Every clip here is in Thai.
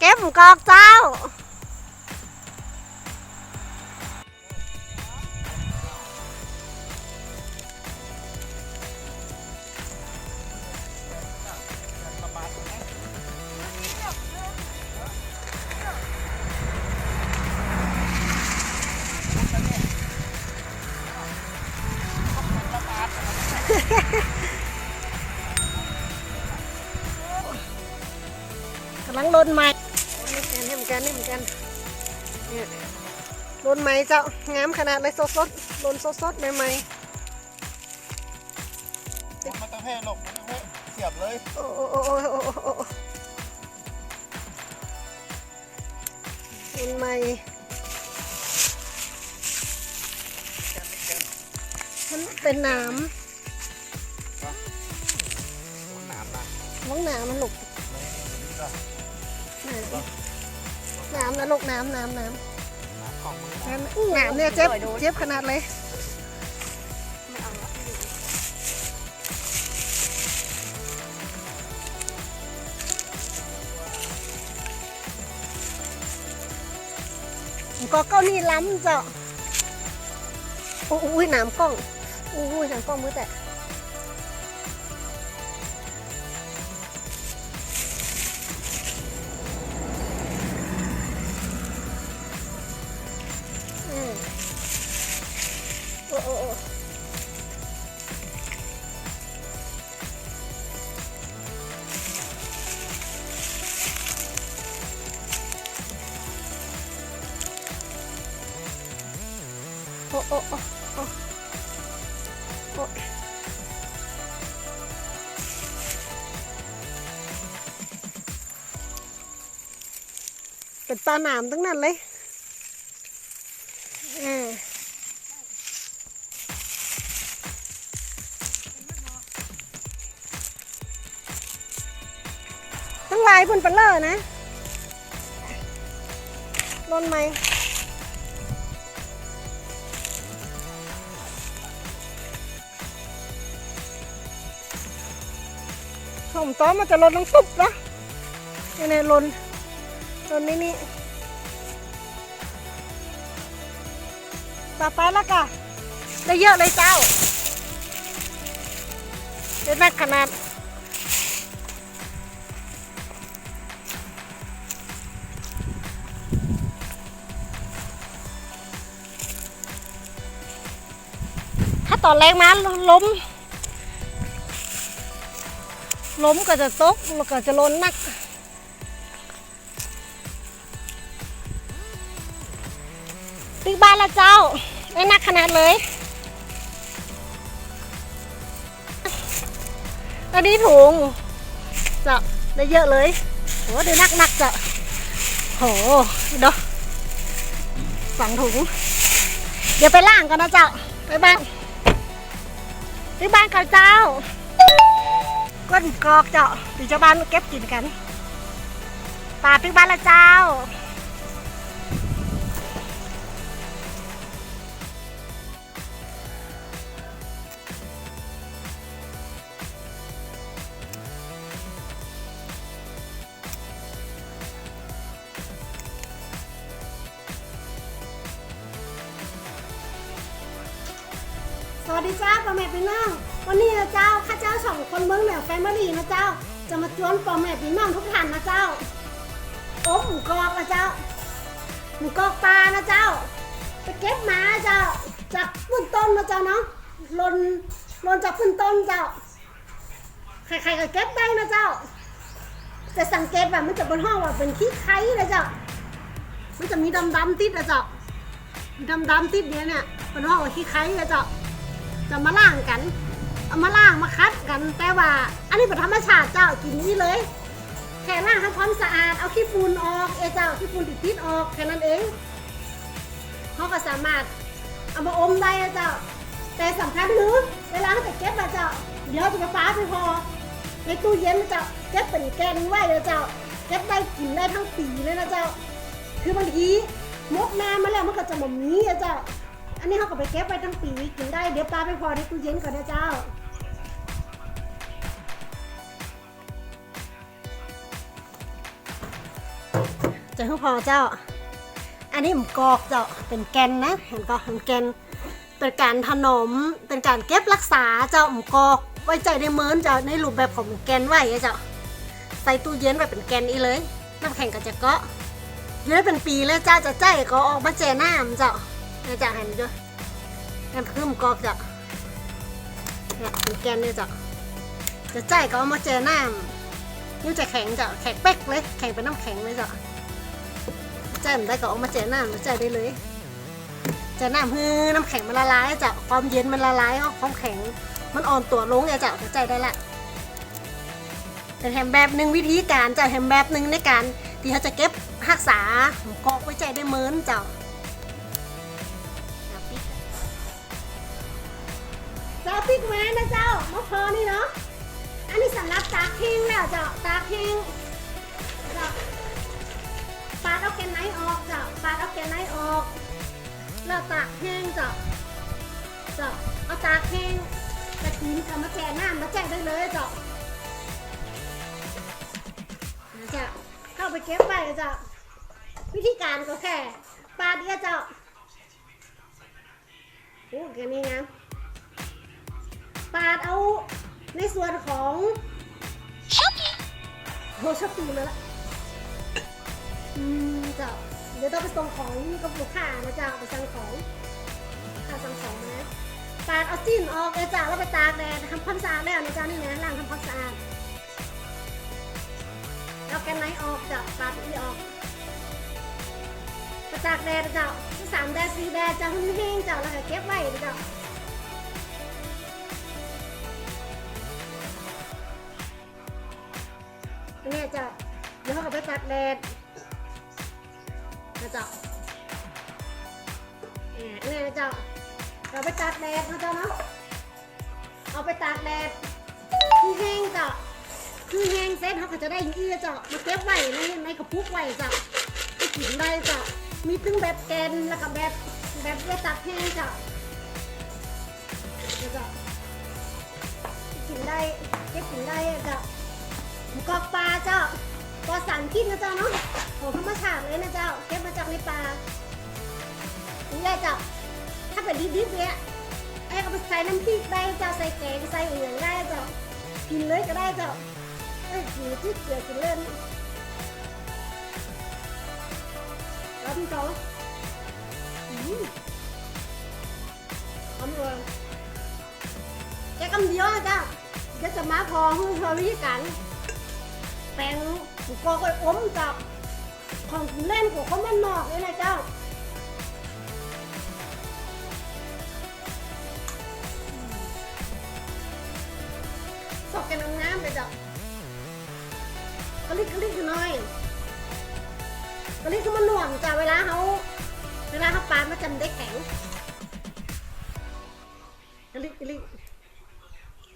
เก็บหมูกรอกเจ้า นี่เหมือนกันนี่เหมือนกันนี่เหมือนกันเนี่ยลนไม้เจ้างามขนาดเลยสดสดๆลนสดสดๆใหม่มันต้องให้หลบมันต้องให้เสียบเลยๆโอ้โอ้โอ้โอ้โอ้โอ้โอ้ลนไม้มันเป็นหน้หนามนะำมองหน้ำมันหลกนี่ก็ น้ำนะลูกน้ำน้ำน้หนามของมือำน้ำอื้อน้ำเนี่ยเจ็บเจ็บขนาดเลยก็เก้านี่ล้ำเจ้าโอ้ยน้ำกล้องโอ้ยน้ำกล้องมือแต่อื ồ ồ ồ ồ ồ ồ ồ cái ta làm tiếng này lấy. ทั้งลายบนเปลเลอร์นะลนไหมผมต้อมันจะลดลงปุ๊บนะนี่นี่ลนลนนี่นี่ต่อไปแล้วก็ได้เยอะเลยเจ้าได้นักขนาด ตอนแรงมาล้ม ล้มก็จะตกมันก็จะล้นนักติ๊กบ้านละเจ้าได้นักขนาดเลยอันนี้ถุงจะได้เยอะเลยโหได้นักนักจะโหเด้อสองถุง เดี๋ยวไปล่างกันนะเจ้าไปบ้าน ติ๊กบ้านเขาเจ้าก้นกอกเจ้าตีเจ้าบ้านเก็บกินกันป่าปิ้งบ้านละเจ้า ดีเจ้าพ่อแม่พี่น้อง วันนี้นะเจ้าข้าเจ้าสองคนเมืองเหนือแฟมิลี่นะเจ้า จะมาจวนพ่อแม่พี่น้องทุกท่านนะเจ้าโอ้หมูกรอกนะเจ้า หมูกรอกปลานะเจ้า ไปเก็บมาเจ้า จากพื้นต้นนะเจ้าเนาะลนลนจากพื้นต้นเจ้า ใครๆก็เก็บได้นะเจ้าแต่สังเกตแบบมันจะบนห้องว่าเป็นขี้ไข่นะเจ้า มันจะมีดำๆติดนะเจ้าดำๆติดเนี้ยเนี่ยเป็นห้องว่าขี้ไข่นะเจ้า จะมาล่างกันเอามาล่างมาคัดกันแต่ว่า อันนี้เป็นธรรมชาติเจ้ากินนี่เลยแค่ล่างทำความสะอาดเอาขี้ฝุ่นออกเอเจ้าขี้ฝุ่นติดพิษออกแค่นั้นเองเขาก็สามารถเอามาอมได้เจ้า แต่สำคัญคือเวลาเขาจะเก็บมาเจ้าเดี๋ยวจะไปฟ้าไปพอในตู้เย็นเจ้าเก็บเป็นแกนไว้เลยเจ้าเก็บได้กินได้ทั้งปีเลยนะเจ้า คือบางทีมกแม่มาแล้วมันก็จะบ่มีอเจ้า อันนี้เขาก็ไปเก็บไว้ทั้งปีกินได้ เดี๋ยวปลาไปพอในตู้เย็นก่อนนะเจ้า จะให้พอเจ้า อันนี้หมกอกเจ้า เป็นแกนนะ เห็นก็เป็นแกน เป็นการถนอม เป็นการเก็บรักษาเจ้าหมกอก ไว้ใจได้เหมือนเจ้าในรูปแบบของแกนไว้เจ้า ใส่ตู้เย็นไว้เป็นแกนอีเลย น้ำแข็งก็จะเกาะอยู่ได้เป็นปีเลยเจ้าจะใจก็ออกมาแจน้ำเจ้า นี่ยเจ้าเห็นด้วยนั่นคือหมูกอกจ้าเนี่ยเป็นแกนเนี่ยจ้าจะใจก็เอามาแจน้ำนิ้วจะแข็งจ้าแข็งเป๊กเลย แข็งเป็นน้ำแข็งเลยเจ้าแจ่มได้ก็เอามาแจ่น้ำมาแจ่ได้เลยแจ่น้ำคือน้ำแข็งมันละลายจ้ะความเย็นมันละลายความแข็งมันอ่อนตัวลงอย่าจะใจได้ละเป็นแฮมแบบหนึ่งวิธีการจะแฮมแบบหนึ่งในการที่เขาจะเก็บรักษาหมูกรอกไว้ใจได้เหมือนเจ้า เจ้าพริกแมนนะเจ้ามะพร้าวนี่เนาะ อันนี้สำหรับตากทิ้งแล้วเจ้าตากทิ้งเจ้าปาดเอาแกนไนออกจ้ะปาดเอาแกนไนออก แล้วตากแห้งจ้ะจ้ะเอาตากแห้งตะกินกับมาแจน้ำมาแจได้เลยจ้ะนะจ้ะเข้าไปเก็บไปจ้ะวิธีการก็แค่ปาดเดียวจ้ะโอ้แค่นี้นะ ปาดเอาในส่วนของโอ้ชอบปีเลยละอืมเจ้าเดี๋ยวต้องไปส่งของกับลูกค้านะเจ้าไปสั่งของค่าสั่งของนะปาดเอาจิ้นออกเลยจ้าแล้วไปตากแดดทำความสะอาดแล้วนะเจ้านี่นะล้างทำความสะอาดแล้วแกนไนออกจ้าปาดอีออกไปตากแดดนะเจ้าสามแดดสี่แดดจ้าให้แห้งๆเจ้าแล้วก็เก็บไว้นะ เน่จ้าเดี๋ยวเขาก็ไปตากแดดนะเจ้าแมเนี่นะเจ้าเราไปตากแดดนะเจ้าเนาะเอาไปตากแดดคือแห้งจ้าคือแห้งเสร็จเขาก็จะได้ยี่เจ้ามาเก็บไว้ในในกระปุกไว้จ้าไปกินได้จ้ามีตึ้งแบบแกนแล้วก็แบบแบบเรียตากแห้งจ้ะจ้ะกินได้เก็บกินได้จ้า หมูกรอบปลาเจ้าปลอดสารพิษนะเจ้าเนาะของธรรมชาติเลยนะเจ้าเก็บมาจากในป่านี่แหละเจ้าถ้าเป็นดิบๆเนี่ยไอ้เอาไปใส่น้ำพริกได้เจ้าใส่แกงใส่อื่นได้เจ้ากินเลยก็ได้เจ้าเอ้ยกินที่เกลือกินเล่นแล้วที่สองอืมอร่อยแกกำเดียวนะเจ้าเดี๋ยวจะมาพอให้เธอวิธีการ ปลงกูก็ไปอมกับของเล่นของเขามันนอกเลยนะเจ้าสอกกันน้ำๆไปจ้ากะลิกกะลิกหน่อยกะลิกคือมันหน่วงจ้ะเวลาเขาเวลาเขาปามันจะได้แข็งกะลิกกะลิก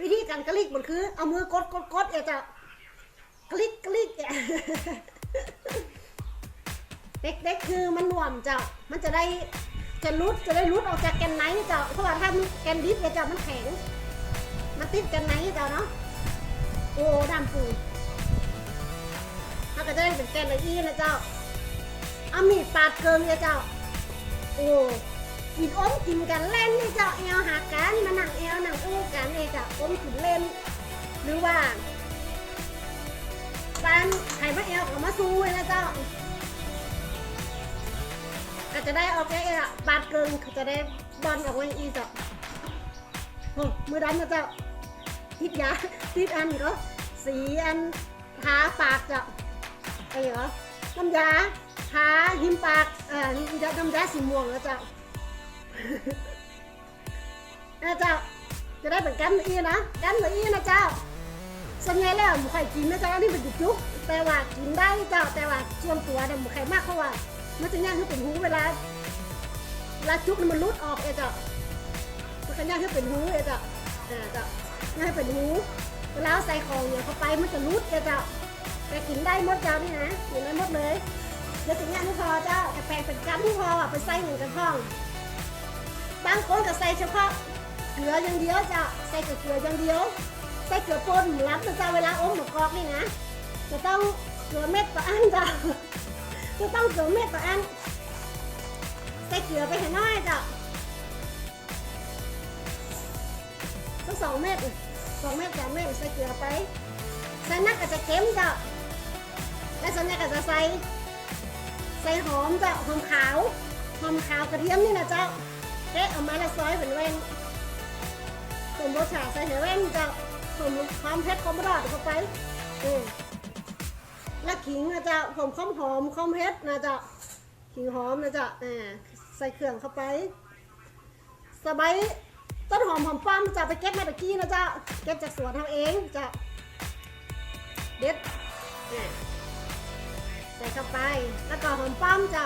วิธีการกะลิกมันคือ เอามือกดกดกดเอจ้า คลิกคลิกเนี่ยเด็กๆคือมันหน่วมเจ้า มันจะได้จะรุดจะได้รุดออกจากแกนไนท์เจ้า เพราะว่าถ้าแกนดิฟเนี่ยเจ้ามันแข็ง มันติดแกนไนท์เจ้าเนาะ โอ้ดำปูถ้าก็จะได้เป็นแกนละอีนะเจ้า เอามีดปาดเกิงเนี่ยเจ้า โอ้กินอมกินกันเล่นนี่เจ้าเอวหากันมาหนังเอวนั่งอู้กันเนี่ยเจ้าอมกินเล่น หรือว่า บ้านไข่มะเอวกับมะซูเลยนะเจ้าก็จะได้เอาแค่อะบาดเกินเขาจะได้บอลออกมาอีจ้าโอ้มือดำนะเจ้าติดยาติดอันก็สีอันทาปากจ้าไอ้เหรอน้ำยาทาหิมปากเอ่อน้ำยาสีม่วงนะเจ้านะเจ้าจะได้เป็นกันอีนะกันอีนะเจ้า ส่วนใหญ่แล้วหมูไข่กินนะจ๊ะอันนี้เป็นจุกๆแต่ว่ากินได้เจ้าแต่ว่าส่วนตัวเนี่ยหมูไข่มากเพราะว่ามันจะย่างให้เป็นหูเวลาเวลาจุกมันรุดออกเอจ้ามันจะย่างให้เป็นหูเอจ้าอ่าเจ้าย่างให้เป็นหูเวลาใส่ของเนี่ยเข้าไปมันจะรุดเอจ้าแต่กินได้หมดเจ้านี่นะกินได้หมดเลยเดี๋ยวถึงย่างไม่พอเจ้าแต่แปลงเป็นกันที่พอไปใส่หนึ่งกันท้องบางคนก็ใส่เฉพาะเกลืออย่างเดียวจ้าใส่แต่เกลืออย่างเดียว ใส่เกลือป่นรับนะจ๊ะเวลาอมหมูกรอบนี่นะ จะต้องเกลือเม็ดต่ออันจ้ะจะต้องเกลือเม็ดต่ออัน ใส่เกลือไปให้น้อยจ้ะสักสองเม็ดสองเม็ดสามเม็ดใส่เกลือไปใส่นักก็จะเค็มจ้ะและส่วนใหญ่ก็จะใส่ใส่หอมจ้ะหอมขาวหอมขาวกระเทียมนี่นะเจ้าเอ๊ะเอามาและซอยเป็นเว้นผมรสชาติใส่ให้เว้นจ้ะ ผมความเผ็ดความรอดเข้าไปอืมและขิงนะจ๊ะผมข้อมหอมข้อมเผ็ดนะจ๊ะขิงหอมนะจ๊ะอ่าใส่เครื่องเข้าไปสบายต้นหอมหอมป้อมจะไปเก็บมาตะกี้นะจ๊ะเก็บจากสวนทำเองจะเด็ดอะใส่เข้าไปแล้วก็หอมป้อมจ้า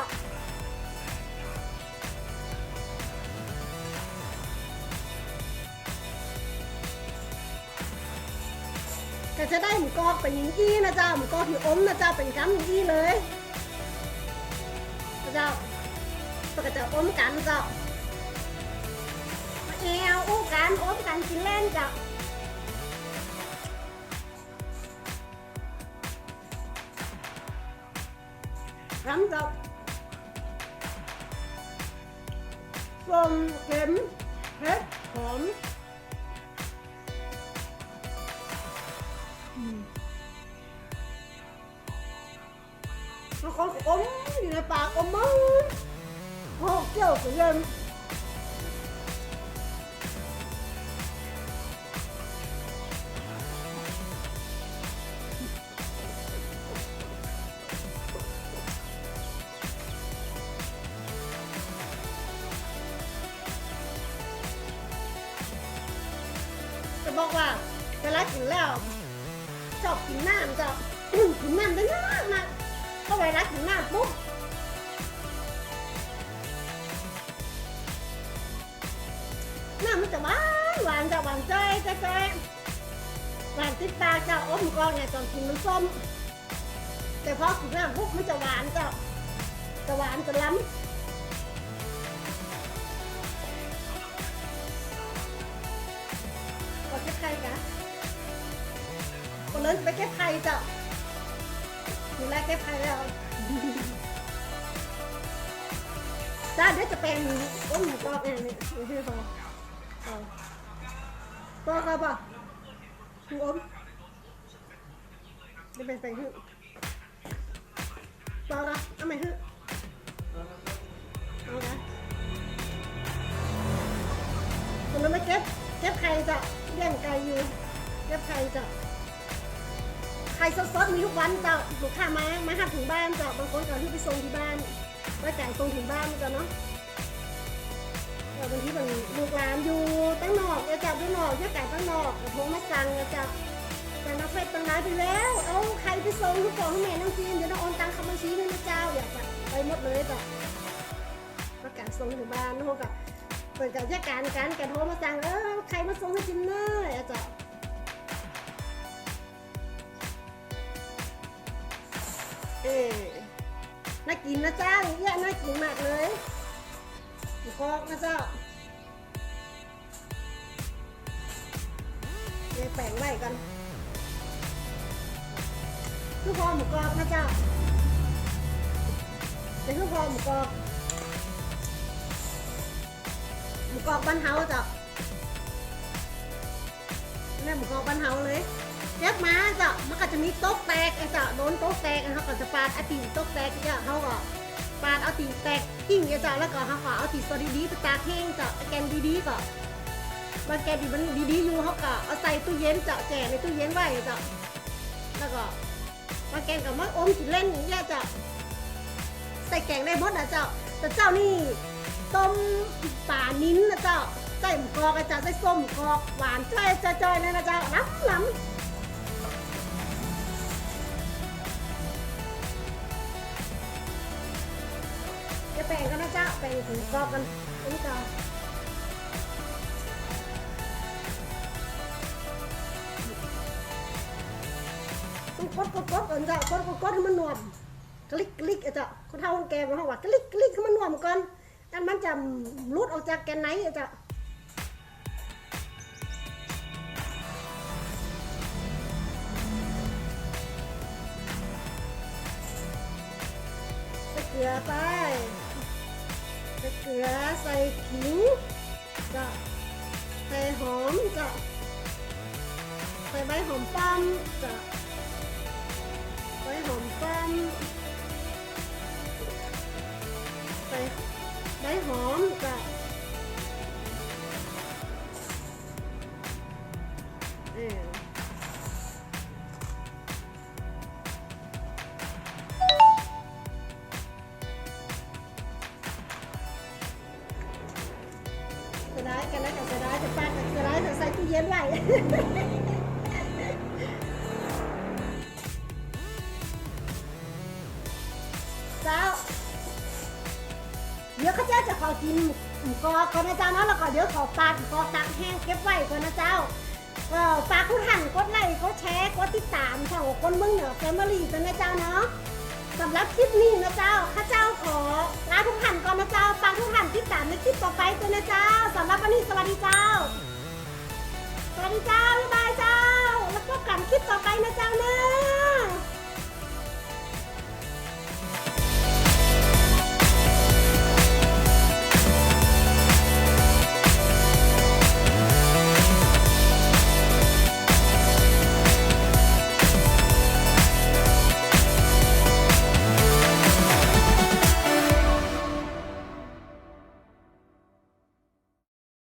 ก็จะได้หมูกรอบเป็นอย่างอี้นะเจ้าหมูกรอบที่อมนะเจ้าเป็นกำอย่างอี้เลยนะเจ้าตัวก็จะอมกันเจ้าแอวอู้กันอมกันกินเล่นเจ้ารำกับส้มเค็มเผ็ดหอม แล้วก็อมอยู่ในปากอมมั้งโอ้เกี่ยวกับเรื่องจะบอกว่าเวลากินแล้วชอบกินน้ำจะกินน้ำได้มากนะก็ เวลากินน้ำปุ๊บหน้ำมันจะหวานหวานจะหวานจ้อยจ้อยจ้อยหวานติดตาจะอมกอนเนี่ยตอนกินมันส้ม แต่พอกินน้ำปุ๊บมันจะหวานจะจะหวานจะล้ำก็เก็บไข่กะคนนั้นไปเก็บไข่จ้ะ ดูแลเก็บไข่แล้วจ้าเดี๋ยวจะเป็นโอ้หมูกรอบเองนี่ไม่ใช่พอเอาพอครับป่ะหมูอมจะเป็นเป็นหื้อพอละเอาไหมหื้อเอาละคนนั้นไม่เก็บเก็บไข่จ้ะเลี้ยงไก่อยู่เก็บไข่จ้ะ ไข่สดๆมีทุกวันจ้ะลูกค้ามา มาหาถึงบ้านจ้ะบางคนก็ที่ไปส่งที่บ้านไว้ไก่ส่งถึงบ้านจ้ะเนาะแต่บางทีมันลูกหลานอยู่ตั้งนอกจะจับตั้งนอกจะไก่ตั้งนอกกระทงมาสั่งจะจับแต่นักเฟซตั้งร้านไปแล้ว เอาใครไปส่งทุกของให้แม่น้องจีนเดี๋ยวน้องโอนตังคำบัญชีให้นะเจ้าอยากจะไปหมดเลยจ้ะประกาศส่งถึงบ้านน้องกับเปิดกับแยกการกันแกโทรมาสั่งเออใครมาส่งให้กินเนยอาจจะ เออน่ากินนะเจ้าอย่างเงี้ยน่ากินมากเลยหมูกรอบนะเจ้าเดี๋ยวแปลงไว้กันคือพอหมูกรอบนะเจ้าเป็นคือพอหมูกรอบหมูกรอบบ้านเฮาจ้ะนี่หมูกรอบบ้านเฮาเลย เก็บมาจ้ะมันก็จะมีโต๊ะแตกไอ้จ้ะโดนโต๊ะแตกเขาก็จะปาดอตีนโต๊ะแตกจ้ะเขาก็ปาดเอาตีนแตกกิ้งไอ้จ้ะแล้วก็เขาก็เอาตีนสดดีๆไปตากแห้งจ้ะแกนดีๆก็บางแกนดีมันดีๆอยู่เขาก็เอาใส่ตู้เย็นจ้ะแช่ในตู้เย็นไว้จ้ะแล้วก็บางแกนก็มาอมกินเล่นอย่างเงี้ยจ้ะใส่แกงได้หมดนะเจ้า แต่เจ้านี่ต้มป่านิ้นนะเจ้าใส่หมูกรอบนะเจ้าใส่ส้มกรอบหวานจ้อยจ้อยๆเลยนะเจ้าล้ำล้ำ จะแบ่งกันนะจ้าแบ่งหมูกรอบกันอันนี้ก่อนต้องกดกดกดก่อนจ้ากดกดกดให้มันนวมกลิกกลิกอะจ้าเขาเท่าคนแกมันเขาว่ากลิกกลิกให้มันนวมก่อนกันมันจะรุดออกจากแกนไหนอะจ้ะเกลือไป กลือใส่ขิงจะใส่หอมจะใส่ใบหอมป้อมจะใบหอมป้อมใส่ใบหอมจะเออ จะได้กันแล้วกันจะได้จะป้ากันจะได้จะใส่ตู้เย็นไว้เจ้าเดี๋ยวข้าเจ้าจะขอกินหมูกรอบก่อนนะเจ้าเนาะแล้วก็เดี๋ยวขอปลาหมูกรอบตากแห้งเก็บไว้ก่อนนะเจ้าเออฝากคุณหันกดไลค์กดแชร์กดติดตามช่องคนเมืองเหนือแฟมิลี่กันนะเจ้าเนาะสำหรับคลิปนี้นะเจ้าข้าเจ้าขอลาทุกท่นก่อนนะเจ้าฝากทุกท่นติดตามในคลิปต่อไปกันนะเจ้า วัสวัสดีเจ้า สวัสดีเจ้าบ๊ายบายเจ้า แล้วพบกันคลิปต่อไปนะเจ้าเนอะ